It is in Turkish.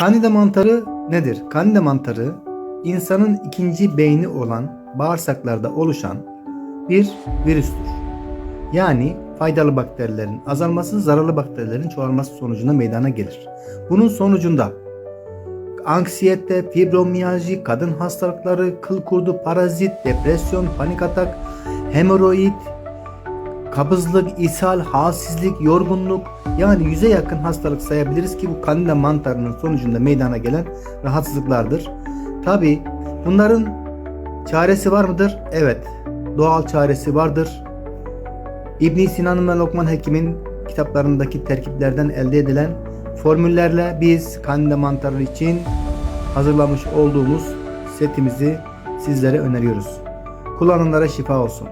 Kandida mantarı nedir? Kandida mantarı insanın ikinci beyni olan bağırsaklarda oluşan bir virüstür. Yani faydalı bakterilerin azalması, zararlı bakterilerin çoğalması sonucunda meydana gelir. Bunun sonucunda anksiyete, fibromiyalji, kadın hastalıkları, kıl kurdu, parazit, depresyon, panik atak, hemoroid, kabızlık, ishal, halsizlik, yorgunluk yani yüze yakın hastalık sayabiliriz ki bu kandida mantarının sonucunda meydana gelen rahatsızlıklardır. Tabi bunların çaresi var mıdır? Evet. Doğal çaresi vardır. İbn Sina'nın ve Lokman Hekim'in kitaplarındaki terkiplerden elde edilen formüllerle biz kandida mantarı için hazırlamış olduğumuz setimizi sizlere öneriyoruz. Kullananlara şifa olsun.